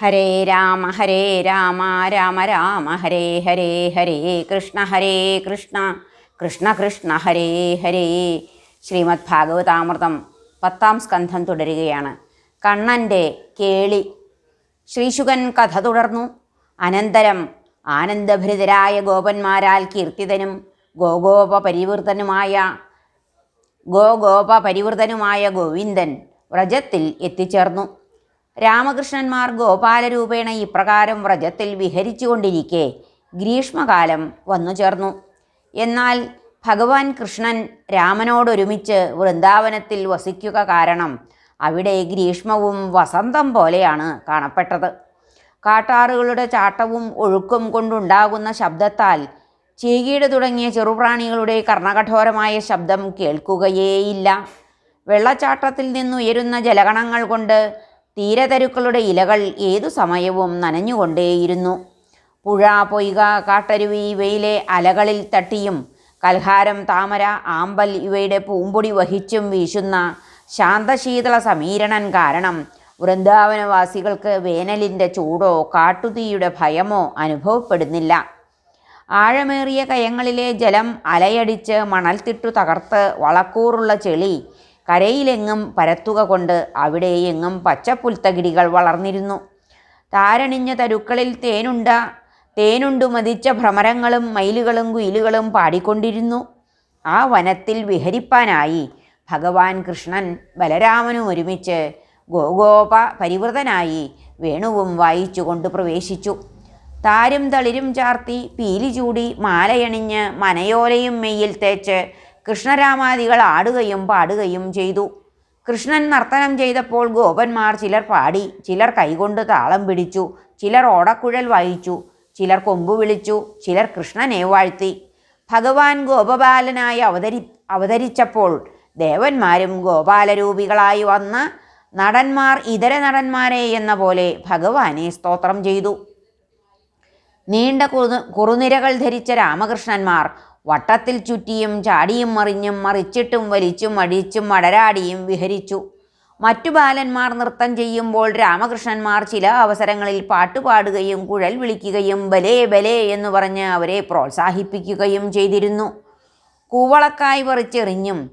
ഹരേ രാമ ഹരേ രാമ രാമ രാമ ഹരേ ഹരേ ഹരേ കൃഷ്ണ ഹരേ കൃഷ്ണ കൃഷ്ണ കൃഷ്ണ ഹരേ ഹരേ. ശ്രീമദ് ഭാഗവതാമൃതം പത്താം സ്കന്ധം തുടരുകയാണ്. കണ്ണന്റെ കേളി ശ്രീശുകൻ കഥ തുടർന്നു. അനന്തരം ആനന്ദഭരിതരായ ഗോപന്മാരാൽ കീർത്തിതനും ഗോഗോപ പരിവൃതനുമായ ഗോഗോപ പരിവൃതനുമായ ഗോവിന്ദൻ വ്രജത്തിൽ എത്തിച്ചേർന്നു. രാമകൃഷ്ണന്മാർ ഗോപാലരൂപേണ ഇപ്രകാരം വ്രജത്തിൽ വിഹരിച്ചുകൊണ്ടിരിക്കെ ഗ്രീഷ്മകാലം വന്നു ചേർന്നു. എന്നാൽ ഭഗവാൻ കൃഷ്ണൻ രാമനോടൊരുമിച്ച് വൃന്ദാവനത്തിൽ വസിക്കുക കാരണം അവിടെ ഗ്രീഷ്മവും വസന്തം പോലെയാണ് കാണപ്പെട്ടത്. കാട്ടാറുകളുടെ ചാട്ടവും ഒഴുക്കും കൊണ്ടുണ്ടാകുന്ന ശബ്ദത്താൽ ചീകീട് തുടങ്ങിയ ചെറുപ്രാണികളുടെ കർണകഠോരമായ ശബ്ദം കേൾക്കുകയേയില്ല. വെള്ളച്ചാട്ടത്തിൽ നിന്നുയരുന്ന ജലഗണങ്ങൾ കൊണ്ട് തീരതരുക്കളുടെ ഇലകൾ ഏതു സമയവും നനഞ്ഞുകൊണ്ടേയിരുന്നു. പുഴ പൊയ്ക കാട്ടരുവി ഇവയിലെ അലകളിൽ തട്ടിയും കൽഹാരം താമര ആമ്പൽ ഇവയുടെ പൂമ്പൊടി വഹിച്ചും വീശുന്ന ശാന്തശീതള സമീരണൻ കാരണം വൃന്ദാവനവാസികൾക്ക് വേനലിന്റെ ചൂടോ കാട്ടുതീയുടെ ഭയമോ അനുഭവപ്പെടുന്നില്ല. ആഴമേറിയ കയങ്ങളിലെ ജലം അലയടിച്ച് മണൽത്തിട്ടു തകർത്ത് വളക്കൂറുള്ള ചെളി കരയിലെങ്ങും പരത്തുക കൊണ്ട് അവിടെ എങ്ങും പച്ചപ്പുൽത്തകിടികൾ വളർന്നിരുന്നു. താരണിഞ്ഞ തരുക്കളിൽ തേനുണ്ട തേനുണ്ടു മതിച്ച ഭ്രമരങ്ങളും മയിലുകളും കുയിലുകളും പാടിക്കൊണ്ടിരുന്നു. ആ വനത്തിൽ വിഹരിപ്പാനായി ഭഗവാൻ കൃഷ്ണൻ ബലരാമനും ഒരുമിച്ച് ഗോഗോപ പരിവൃതനായി വേണുവും വായിച്ചുകൊണ്ട് പ്രവേശിച്ചു. താരും തളിരും ചാർത്തി പീലി ചൂടി മാലയണിഞ്ഞ് മനയോലയും മെയ്യിൽ തേച്ച് കൃഷ്ണരാമാദികൾ ആടുകയും പാടുകയും ചെയ്തു. കൃഷ്ണൻ നർത്തനം ചെയ്തപ്പോൾ ഗോപന്മാർ ചിലർ പാടി ചിലർ കൈകൊണ്ട് താളം പിടിച്ചു ചിലർ ഓടക്കുഴൽ വായിച്ചു ചിലർ കൊമ്പു വിളിച്ചു ചിലർ കൃഷ്ണനെ വാഴ്ത്തി. ഭഗവാൻ ഗോപബാലനായി അവതരി അവതരിച്ചപ്പോൾ ദേവന്മാരും ഗോപാലരൂപികളായി വന്ന് നടന്മാർ ഇതര നടന്മാരെ എന്ന പോലെ ഭഗവാനെ സ്തോത്രം ചെയ്തു. നീണ്ട കുറു കുറുനിരകൾ ധരിച്ച രാമകൃഷ്ണന്മാർ വട്ടത്തിൽ ചുറ്റിയും ചാടിയും മറിഞ്ഞും മറിച്ചിട്ടും വലിച്ചും അടിച്ചും അടരാടിയും വിഹരിച്ചു. മറ്റു ബാലന്മാർ നൃത്തം ചെയ്യുമ്പോൾ രാമകൃഷ്ണന്മാർ ചില അവസരങ്ങളിൽ പാട്ടുപാടുകയും കുഴൽ വിളിക്കുകയും ബലേ ബലേ എന്ന് പറഞ്ഞ് അവരെ പ്രോത്സാഹിപ്പിക്കുകയും ചെയ്തിരുന്നു. കൂവളക്കായ് പറിച്ചെറിഞ്ഞും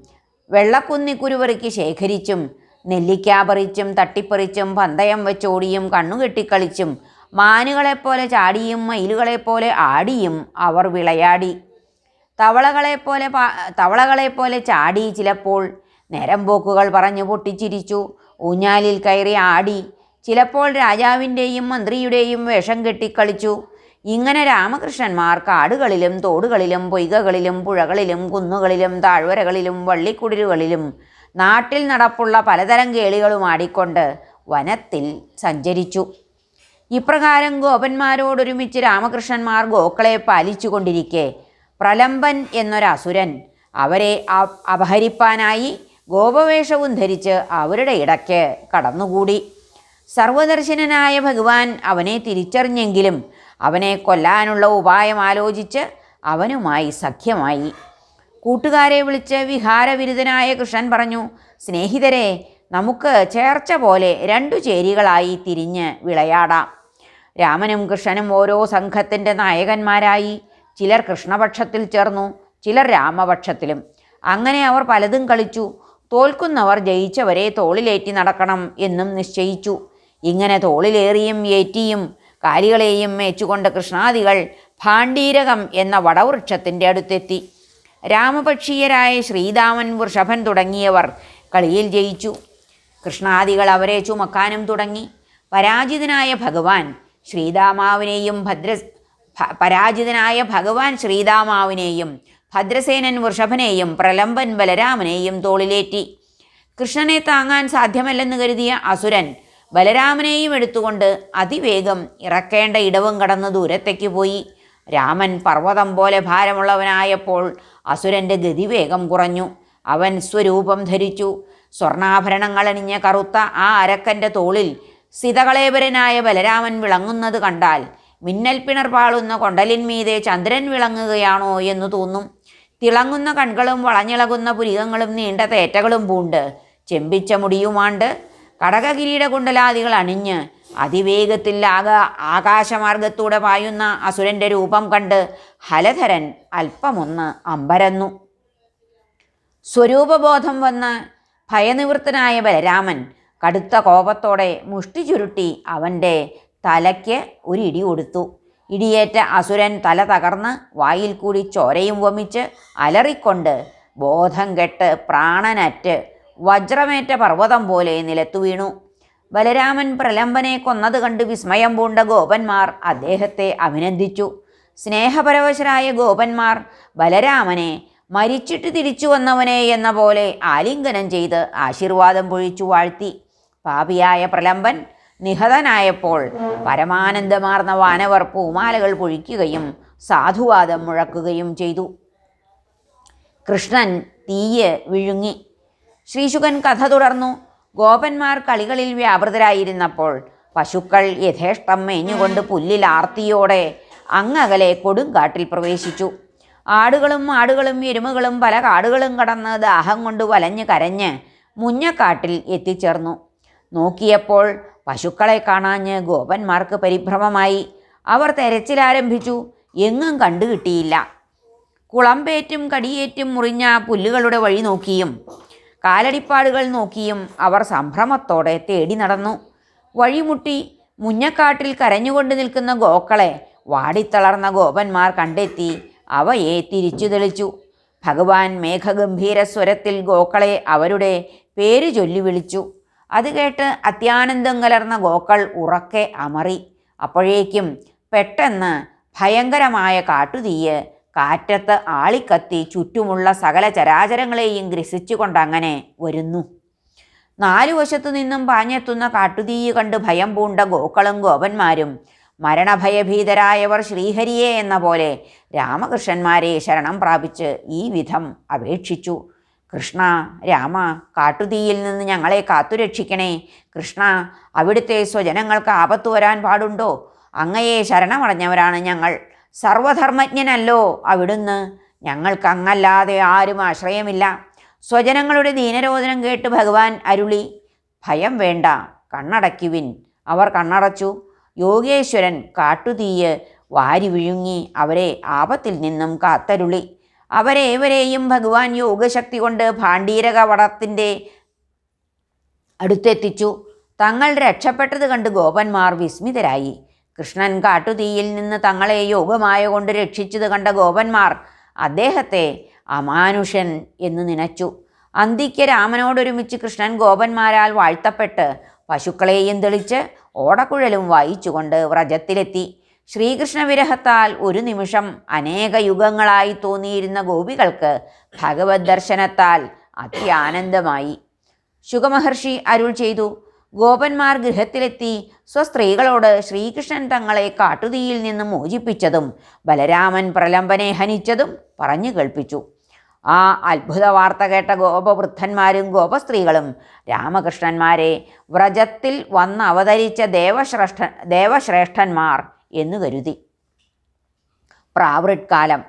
വെള്ളക്കുന്നിക്കുരുവറിക്ക് ശേഖരിച്ചും നെല്ലിക്ക പറിച്ചും തട്ടിപ്പറിച്ചും പന്തയം വെച്ചോടിയും കണ്ണുകെട്ടിക്കളിച്ചും മാനുകളെപ്പോലെ ചാടിയും മയിലുകളെപ്പോലെ ആടിയും അവർ വിളയാടി. തവളകളെപ്പോലെ തവളകളെപ്പോലെ ചാടി ചിലപ്പോൾ നേരം പോക്കുകൾ പറഞ്ഞു പൊട്ടിച്ചിരിച്ചു. ഊഞ്ഞാലിൽ കയറി ആടി ചിലപ്പോൾ രാജാവിന്റെയും മന്ത്രിയുടെയും വേഷം കെട്ടിക്കളിച്ചു. ഇങ്ങനെ രാമകൃഷ്ണന്മാർ കാടുകളിലും തോടുകളിലും പൊയ്കകളിലും പുഴകളിലും കുന്നുകളിലും താഴ്വരകളിലും വള്ളിക്കുടിലുകളിലും നാട്ടിൽ നടപ്പുള്ള പലതരം കേളികളും ആടിക്കൊണ്ട് വനത്തിൽ സഞ്ചരിച്ചു. ഇപ്രകാരം ഗോപന്മാരോടൊരുമിച്ച് രാമകൃഷ്ണന്മാർ ഗോക്കളെ പാലിച്ചുകൊണ്ടിരിക്കെ പ്രലംബൻ എന്നൊരസുരൻ അവരെ അപഹരിപ്പാനായി ഗോപവേഷവും ധരിച്ച് അവരുടെ ഇടയ്ക്ക് കടന്നുകൂടി. സർവദർശനനായ ഭഗവാൻ അവനെ തിരിച്ചറിഞ്ഞെങ്കിലും അവനെ കൊല്ലാനുള്ള ഉപായം ആലോചിച്ച് അവനുമായി സഖ്യമായി. കൂട്ടുകാരെ വിളിച്ച് വിഹാരവിരുദ്ധനായ കൃഷ്ണൻ പറഞ്ഞു സ്നേഹിതരെ നമുക്ക് ചേർച്ച പോലെ രണ്ടു ചേരികളായി തിരിഞ്ഞ് വിളയാടാം. രാമനും കൃഷ്ണനും ഓരോ സംഘത്തിന്റെ നായകന്മാരായി. ചിലർ കൃഷ്ണപക്ഷത്തിൽ ചേർന്നു ചിലർ രാമപക്ഷത്തിലും. അങ്ങനെ അവർ പലതും കളിച്ചു. തോൽക്കുന്നവർ ജയിച്ചവരെ തോളിലേറ്റി നടക്കണം എന്നും നിശ്ചയിച്ചു. ഇങ്ങനെ തോളിലേറിയും ഏറ്റിയും കാലികളെയും മേച്ചുകൊണ്ട് കൃഷ്ണാദികൾ ഭാണ്ഡീരകം എന്ന വടവൃക്ഷത്തിന്റെ അടുത്തെത്തി. രാമപക്ഷീയരായ ശ്രീദാമൻ വൃഷഭൻ തുടങ്ങിയവർ കളിയിൽ ജയിച്ചു. കൃഷ്ണാദികൾ അവരെ ചുമക്കാനും തുടങ്ങി. പരാജിതനായ ഭഗവാൻ ശ്രീദാമാവിനെയും ഭദ്ര പരാജിതനായ ഭഗവാൻ ശ്രീരാമാവിനെയും ഭദ്രസേനൻ വൃഷഭനെയും പ്രലംബൻ ബലരാമനെയും തോളിലേറ്റി. കൃഷ്ണനെ താങ്ങാൻ സാധ്യമല്ലെന്ന് കരുതിയ അസുരൻ ബലരാമനെയും എടുത്തുകൊണ്ട് അതിവേഗം ഇറക്കേണ്ട ഇടവും കടന്ന് ദൂരത്തേക്ക് പോയി. രാമൻ പർവതം പോലെ ഭാരമുള്ളവനായപ്പോൾ അസുരന്റെ ഗതിവേഗം കുറഞ്ഞു. അവൻ സ്വരൂപം ധരിച്ചു. സ്വർണാഭരണങ്ങളണിഞ്ഞ കറുത്ത ആ അരക്കന്റെ തോളിൽ സിതകളേപരനായ ബലരാമൻ വിളങ്ങുന്നത് കണ്ടാൽ മിന്നൽ പിണർ പാളുന്ന കൊണ്ടലിന്മീതെ ചന്ദ്രൻ വിളങ്ങുകയാണോ എന്നു തോന്നും. തിളങ്ങുന്ന കൺകളും വളഞ്ഞിളകുന്ന പുരികങ്ങളും നീണ്ട തേറ്റകളും പൂണ്ട്. ചെമ്പിച്ച മുടിയുമാണ്ട് കടകകിരീട കുണ്ടലാദികൾ അണിഞ്ഞ്. അതിവേഗത്തിൽ ആക ആകാശമാർഗത്തൂടെ പായുന്ന അസുരന്റെ രൂപം കണ്ട് ഹലധരൻ അല്പമൊന്ന് അമ്പരന്നു. സ്വരൂപബോധം വന്ന് ഭയനിവൃത്തനായ ബലരാമൻ കടുത്ത കോപത്തോടെ മുഷ്ടി ചുരുട്ടി അവന്റെ തലയ്ക്ക് ഒരു ഇടി കൊടുത്തു. ഇടിയേറ്റ അസുരൻ തല തകർന്ന് വായിൽ കൂടി ചോരയും വമിച്ച് അലറിക്കൊണ്ട് ബോധം കെട്ട് പ്രാണനറ്റ് വജ്രമേറ്റ പർവതം പോലെ നിലത്തു വീണു. ബലരാമൻ പ്രലംബനെ കൊന്നത് കണ്ട് വിസ്മയം പൂണ്ട ഗോപന്മാർ അദ്ദേഹത്തെ അഭിനന്ദിച്ചു. സ്നേഹപരവശരായ ഗോപന്മാർ ബലരാമനെ മരിച്ചിട്ട് തിരിച്ചു വന്നവനെ എന്ന പോലെ ആലിംഗനം ചെയ്ത് ആശീർവാദം പൊഴിച്ചു വാഴ്ത്തി. പാപിയായ പ്രലംബൻ നിഹതനായപ്പോൾ പരമാനന്ദമാർന്ന വാനവർ പൂമാലകൾ പൊഴിക്കുകയും സാധുവാദം മുഴക്കുകയും ചെയ്തു. കൃഷ്ണൻ തീയ് വിഴുങ്ങി. ശ്രീശുകൻ കഥ തുടർന്നു. ഗോപന്മാർ കളികളിൽ വ്യാപൃതരായിരുന്നപ്പോൾ പശുക്കൾ യഥേഷ്ടം മേഞ്ഞുകൊണ്ട് പുല്ലിൽ ആർത്തിയോടെ അങ്ങകലെ കൊടുങ്കാട്ടിൽ പ്രവേശിച്ചു. ആടുകളും ആടുകളും എരുമകളും പല കാടുകളും കടന്ന് ദാഹം കൊണ്ട് വലഞ്ഞ് കരഞ്ഞ് മുഞ്ഞക്കാട്ടിൽ എത്തിച്ചേർന്നു. നോക്കിയപ്പോൾ പശുക്കളെ കാണാഞ്ഞ് ഗോപന്മാർക്ക് പരിഭ്രമമായി. അവർ തെരച്ചിലാരംഭിച്ചു എങ്ങും കണ്ടുകിട്ടിയില്ല കുളമ്പേറ്റും കടിയേറ്റും മുറിഞ്ഞ പുല്ലുകളുടെ വഴി നോക്കിയും കാലടിപ്പാടുകൾ നോക്കിയും അവർ സംഭ്രമത്തോടെ തേടി നടന്നു. വഴിമുട്ടി മുഞ്ഞക്കാട്ടിൽ കരഞ്ഞുകൊണ്ട് നിൽക്കുന്ന ഗോക്കളെ വാടിത്തളർന്ന ഗോപന്മാർ കണ്ടെത്തി അവയെ തിരിച്ചു തെളിച്ചു. ഭഗവാൻ മേഘഗംഭീര സ്വരത്തിൽ ഗോക്കളെ അവരുടെ പേര് ചൊല്ലി വിളിച്ചു. അത് കേട്ട് അത്യാനന്ദം കലർന്ന ഗോക്കൾ ഉറക്കെ അമറി. അപ്പോഴേക്കും പെട്ടെന്ന് ഭയങ്കരമായ കാട്ടുതീയ് കാറ്റത്ത് ആളിക്കത്തി ചുറ്റുമുള്ള സകല ചരാചരങ്ങളെയും ഗ്രസിച്ചുകൊണ്ടങ്ങനെ വരുന്നു. നാലുവശത്തു നിന്നും പാഞ്ഞെത്തുന്ന കാട്ടുതീയ് കണ്ട് ഭയം പൂണ്ട ഗോക്കളും ഗോപന്മാരും മരണഭയഭീതരായവർ ശ്രീഹരിയെ എന്ന പോലെ രാമകൃഷ്ണന്മാരെ ശരണം പ്രാപിച്ച് ഈ വിധം അപേക്ഷിച്ചു. കൃഷ്ണ രാമ കാട്ടുതീയിൽ നിന്ന് ഞങ്ങളെ കാത്തുരക്ഷിക്കണേ. കൃഷ്ണ അവിടുത്തെ സ്വജനങ്ങൾക്ക് ആപത്തു വരാൻ പാടുണ്ടോ? അങ്ങയെ ശരണമടഞ്ഞവരാണ് ഞങ്ങൾ. സർവധർമ്മജ്ഞനല്ലോ അവിടുന്ന്. ഞങ്ങൾക്ക് അങ്ങല്ലാതെ ആരും ആശ്രയമില്ല. സ്വജനങ്ങളുടെ ദീനരോധനം കേട്ട് ഭഗവാൻ അരുളി ഭയം വേണ്ട കണ്ണടയ്ക്കുവിൻ. അവർ കണ്ണടച്ചു. യോഗേശ്വരൻ കാട്ടുതീയ് വാരി വിഴുങ്ങി അവരെ ആപത്തിൽ നിന്നും കാത്തരുളി. അവരേവരെയും ഭഗവാൻ യോഗശക്തി കൊണ്ട് ഭാണ്ഡീരകവടത്തിന്റെ അടുത്തെത്തിച്ചു. തങ്ങൾ രക്ഷപ്പെട്ടത് കണ്ട് ഗോപന്മാർ വിസ്മിതരായി. കൃഷ്ണൻ കാട്ടുതീയിൽ നിന്ന് തങ്ങളെ യോഗമായ കൊണ്ട് രക്ഷിച്ചത് കണ്ട ഗോപന്മാർ അദ്ദേഹത്തെ അമാനുഷൻ എന്ന് നനച്ചു. അന്തിക്ക് രാമനോടൊരുമിച്ച് കൃഷ്ണൻ ഗോപന്മാരാൽ വാഴ്ത്തപ്പെട്ട് പശുക്കളെയും തെളിച്ച് ഓടക്കുഴലും വായിച്ചുകൊണ്ട് വ്രജത്തിലെത്തി. ശ്രീകൃഷ്ണ വിരഹത്താൽ ഒരു നിമിഷം അനേക യുഗങ്ങളായി തോന്നിയിരുന്ന ഗോപികൾക്ക് ഭഗവത് ദർശനത്താൽ അത്യാനന്ദമായി. ശുഗമഹർഷി അരുൾ ചെയ്തു ഗോപന്മാർ ഗൃഹത്തിലെത്തി സ്വസ്ത്രീകളോട് ശ്രീകൃഷ്ണൻ തങ്ങളെ കാട്ടുതീയിൽ നിന്ന് മോചിപ്പിച്ചതും ബലരാമൻ പ്രലംബനെ ഹനിച്ചതും പറഞ്ഞു കേൾപ്പിച്ചു. ആ അത്ഭുത വാർത്ത കേട്ട ഗോപവൃദ്ധന്മാരും ഗോപസ്ത്രീകളും രാമകൃഷ്ണന്മാരെ വ്രജത്തിൽ വന്ന് അവതരിച്ച ദേവശ്രേഷ്ഠ ദേവശ്രേഷ്ഠന്മാർ എന്ന് കരുതി. പ്രാവൃത്കാലം.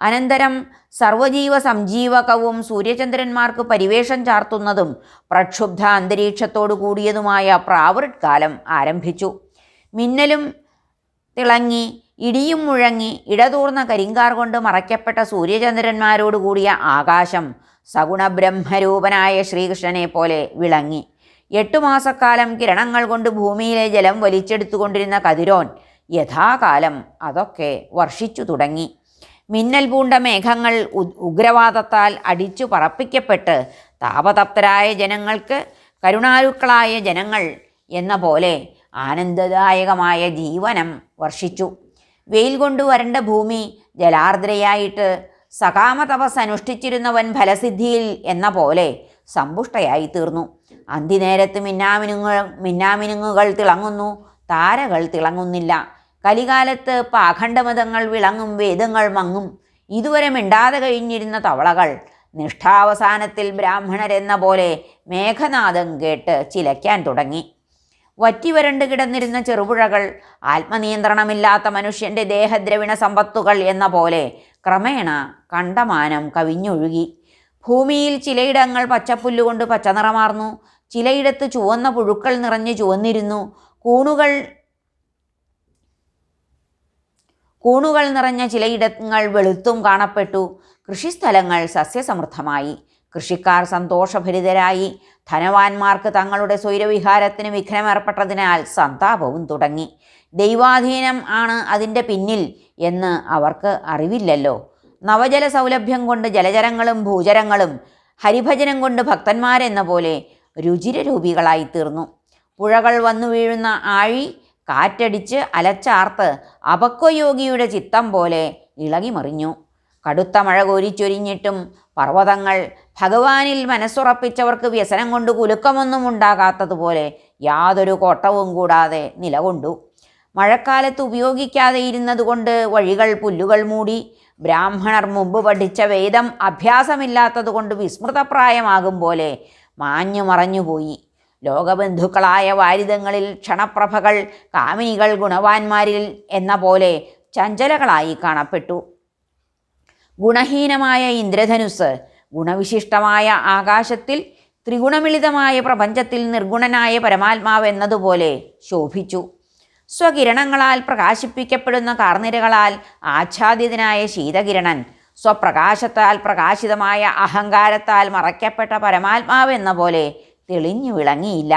അനന്തരം സർവജീവ സംജീവകവും സൂര്യചന്ദ്രന്മാർക്ക് പരിവേഷം ചാർത്തുന്നതും പ്രക്ഷുബ്ധ അന്തരീക്ഷത്തോടു കൂടിയതുമായ പ്രാവൃത്കാലം ആരംഭിച്ചു. മിന്നലും തിളങ്ങി ഇടിയും മുഴങ്ങി ഇടതൂർന്ന കരിങ്കാർ കൊണ്ട് മറയ്ക്കപ്പെട്ട സൂര്യചന്ദ്രന്മാരോട് കൂടിയ ആകാശം സഗുണബ്രഹ്മരൂപനായ ശ്രീകൃഷ്ണനെ പോലെ വിളങ്ങി. എട്ടു മാസക്കാലം കിരണങ്ങൾ കൊണ്ട് ഭൂമിയിലെ ജലം വലിച്ചെടുത്തുകൊണ്ടിരുന്ന കതിരോൻ യഥാകാലം അതൊക്കെ വർഷിച്ചു തുടങ്ങി. മിന്നൽ പൂണ്ട മേഘങ്ങൾ ഉഗ്രവാദത്താൽ അടിച്ചു പറപ്പിക്കപ്പെട്ട് താപതപ്തരായ ജനങ്ങൾക്ക് കരുണാലുക്കളായ ജനങ്ങൾ എന്ന പോലെ ആനന്ദദായകമായ ജീവനം വർഷിച്ചു. വെയിൽ കൊണ്ടു വരണ്ട ഭൂമി ജലാർദ്രയായിട്ട് സകാമ തപസ് അനുഷ്ഠിച്ചിരുന്നവൻ ഫലസിദ്ധിയിൽ എന്ന പോലെ സമ്പുഷ്ടയായി തീർന്നു. അന്തിനേരത്ത് മിന്നാമിനുങ്ങൾ മിന്നാമിനുങ്ങുകൾ തിളങ്ങുന്നു താരകൾ തിളങ്ങുന്നില്ല. കലികാലത്ത് പാഖണ്ഡമതങ്ങൾ വിളങ്ങും വേദങ്ങൾ മങ്ങും ഇതുവരെ മിണ്ടാതെ കഴിഞ്ഞിരുന്ന തവളകൾ നിഷ്ഠാവസാനത്തിൽ ബ്രാഹ്മണരെന്ന പോലെ മേഘനാദം കേട്ട് ചിലയ്ക്കാൻ തുടങ്ങി. വറ്റിവരണ്ട് കിടന്നിരുന്ന ചെറുപുഴകൾ ആത്മനിയന്ത്രണമില്ലാത്ത മനുഷ്യന്റെ ദേഹദ്രവിണ സമ്പത്തുകൾ എന്ന പോലെ ക്രമേണ കണ്ടമാനം കവിഞ്ഞൊഴുകി. ഭൂമിയിൽ ചിലയിടങ്ങൾ പച്ചപ്പുല്ലുകൊണ്ട് പച്ചനിറമാർന്നു ചിലയിടത്ത് ചുവന്ന പുഴുക്കൾ നിറഞ്ഞു ചുവന്നിരുന്നു കൂണുകൾ കൂണുകൾ നിറഞ്ഞ ചിലയിടങ്ങൾ വെളുത്തും കാണപ്പെട്ടു. കൃഷിസ്ഥലങ്ങൾ സസ്യസമൃദ്ധമായി. കൃഷിക്കാർ സന്തോഷഭരിതരായി. ധനവാന്മാർക്ക് തങ്ങളുടെ സ്വൈരവിഹാരത്തിന് വിഘ്നമേർപ്പെട്ടതിനാൽ സന്താപവും തുടങ്ങി. ദൈവാധീനം ആണ് അതിന്റെ പിന്നിൽ എന്ന് അവർക്ക് അറിവില്ലല്ലോ. നവജല സൗലഭ്യം കൊണ്ട് ജലചരങ്ങളും ഭൂചരങ്ങളും ഹരിഭജനം കൊണ്ട് ഭക്തന്മാരെന്ന പോലെ രുചിരരൂപികളായി തീർന്നു. പുഴകൾ വന്നു വീഴുന്ന ആഴി കാറ്റടിച്ച് അലച്ചാർത്ത് അപക്വയോഗിയുടെ ചിത്തം പോലെ ഇളകിമറിഞ്ഞു. കടുത്ത മഴ കോരിച്ചൊരിഞ്ഞിട്ടും പർവതങ്ങൾ ഭഗവാനിൽ മനസ്സുറപ്പിച്ചവർക്ക് വ്യസനം കൊണ്ട് കുലുക്കമൊന്നും ഉണ്ടാകാത്തതുപോലെ യാതൊരു കോട്ടവും കൂടാതെ നിലകൊണ്ടു. മഴക്കാലത്ത് ഉപയോഗിക്കാതെ ഇരുന്നതുകൊണ്ട് വഴികൾ പുല്ലുകൾ മൂടി ബ്രാഹ്മണർ മുമ്പ് പഠിച്ച വേദം അഭ്യാസമില്ലാത്തതുകൊണ്ട് വിസ്മൃതപ്രായമാകും പോലെ മാഞ്ഞു മറഞ്ഞുപോയി ലോകബന്ധുക്കളായ വാരിതങ്ങളിൽ ക്ഷണപ്രഭകൾ കാമിനികൾ ഗുണവാന്മാരിൽ എന്ന പോലെ ചഞ്ചലകളായി കാണപ്പെട്ടു. ഗുണഹീനമായ ഇന്ദ്രധനുസ് ഗുണവിശിഷ്ടമായ ആകാശത്തിൽ ത്രിഗുണമിളിതമായ പ്രപഞ്ചത്തിൽ നിർഗുണനായ പരമാത്മാവ് എന്നതുപോലെ ശോഭിച്ചു. സ്വകിരണങ്ങളാൽ പ്രകാശിപ്പിക്കപ്പെടുന്ന കാർനിരകളാൽ ആച്ഛാദിതനായ ശീതകിരണൻ സ്വപ്രകാശത്താൽ പ്രകാശിതമായ അഹങ്കാരത്താൽ മറയ്ക്കപ്പെട്ട പരമാത്മാവ് എന്ന പോലെ തെളിഞ്ഞു വിളങ്ങിയില്ല.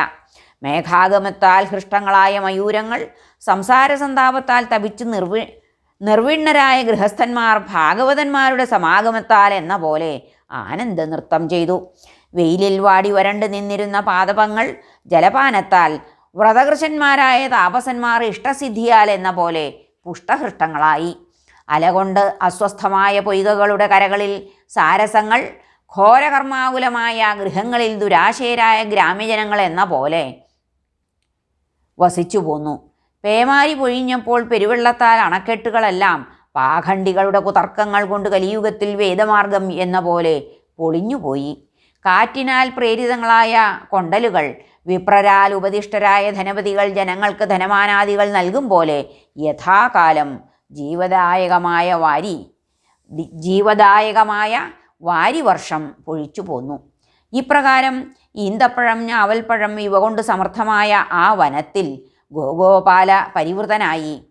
മേഘാഗമത്താൽ ഹൃഷ്ടങ്ങളായ മയൂരങ്ങൾ സംസാരസന്താപത്താൽ തപിച്ച് നിർവി നിർവിണ്ണരായ ഗൃഹസ്ഥന്മാർ ഭാഗവതന്മാരുടെ സമാഗമത്താൽ എന്ന പോലെ ആനന്ദ നൃത്തം ചെയ്തു. വെയിലിൽ വാടി വരണ്ട് നിന്നിരുന്ന പാദപങ്ങൾ ജലപാനത്താൽ വ്രതകൃഷന്മാരായ താപസന്മാർ ഇഷ്ടസിദ്ധിയാൽ എന്ന പോലെ പുഷ്ടഹൃഷ്ടങ്ങളായി. അലകൊണ്ട് അസ്വസ്ഥമായ പൊയ്കകളുടെ കരകളിൽ സാരസങ്ങൾ ഘോരകർമാകുലമായ ഗൃഹങ്ങളിൽ ദുരാശയരായ ഗ്രാമ്യജനങ്ങൾ എന്ന പോലെ വസിച്ചു പോന്നു. പേമാരി പൊഴിഞ്ഞപ്പോൾ പെരുവെള്ളത്താൽ അണക്കെട്ടുകളെല്ലാം പാഖണ്ഡികളുടെ കുതർക്കങ്ങൾ കൊണ്ട് കലിയുഗത്തിൽ വേദമാർഗം എന്ന പോലെ പൊളിഞ്ഞുപോയി കാറ്റിനാൽ പ്രേരിതങ്ങളായ കൊണ്ടലുകൾ വിപ്രരാൽ ഉപദിഷ്ടരായ ധനപതികൾ ജനങ്ങൾക്ക് ധനമാനാദികൾ നൽകും പോലെ യഥാകാലം ജീവദായകമായ വാരി ജീവദായകമായ വാരിവർഷം പൊഴിച്ചു പോന്നു. ഇപ്രകാരം ഈന്തപ്പഴം ഞാവൽപ്പഴം ഇവ കൊണ്ട് സമർത്ഥമായ ആ വനത്തിൽ ഗോഗോപാല പരിവൃതനായി.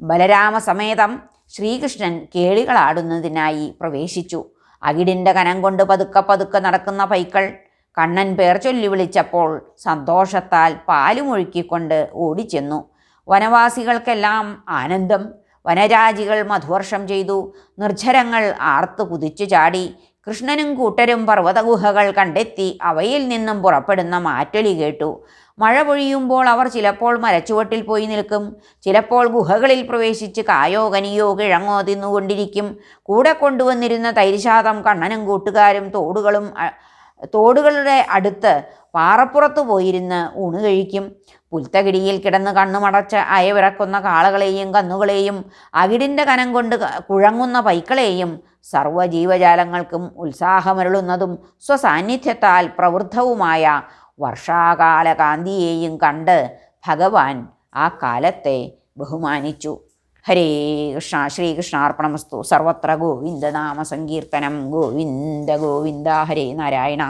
ബലരാമസമേതം ശ്രീകൃഷ്ണൻ കേളികളാടുന്നതിനായി പ്രവേശിച്ചു. അകിടിന്റെ കനം കൊണ്ട് പതുക്കെ പതുക്കെ നടക്കുന്ന പൈക്കൾ കണ്ണൻ പേർ ചൊല്ലി വിളിച്ചപ്പോൾ സന്തോഷത്താൽ പാലുമൊഴുക്കിക്കൊണ്ട് ഓടിച്ചെന്നു. വനവാസികൾക്കെല്ലാം ആനന്ദം വനരാജികൾ മധുവർഷം ചെയ്തു. നിർജരങ്ങൾ ആർത്തു കുതിച്ചു ചാടി. കൃഷ്ണനും കൂട്ടരും പർവതഗുഹകൾ കണ്ടെത്തി. അവയിൽ നിന്നും പുറപ്പെടുന്ന മാറ്റൊലി കേട്ടു. മഴ പൊഴിയുമ്പോൾ അവർ ചിലപ്പോൾ മരച്ചുവട്ടിൽ പോയി നിൽക്കും. ചിലപ്പോൾ ഗുഹകളിൽ പ്രവേശിച്ച് കായോ കനിയോ കിഴങ്ങോ തിന്നുകൊണ്ടിരിക്കും. കൂടെ കൊണ്ടുവന്നിരുന്ന തൈരിശാതം കണ്ണനും കൂട്ടുകാരും തോടുകളും തോടുകളുടെ അടുത്ത് പാറപ്പുറത്ത് പോയിരുന്ന് ഊണ് കഴിക്കും. പുൽത്തകിടിയിൽ കിടന്ന് കണ്ണുമടച്ച് അയവിറക്കുന്ന കാളകളെയും കന്നുകളെയും അകിടിന്റെ കനം കൊണ്ട് കുഴങ്ങുന്ന പൈക്കളെയും സർവജീവജാലങ്ങൾക്കും ഉത്സാഹമരുളുന്നതും സ്വസാന്നിധ്യത്താൽ പ്രവൃദ്ധവുമായ വർഷാകാല കാന്തിയെയും കണ്ട് ഭഗവാൻ ആ കാലത്തെ ബഹുമാനിച്ചു. ഹരേ കൃഷ്ണ ശ്രീകൃഷ്ണാർപ്പണമസ്തു സർവത്ര ഗോവിന്ദനാമ സങ്കീർത്തനം ഗോവിന്ദ ഗോവിന്ദ. ഹരേ നാരായണ.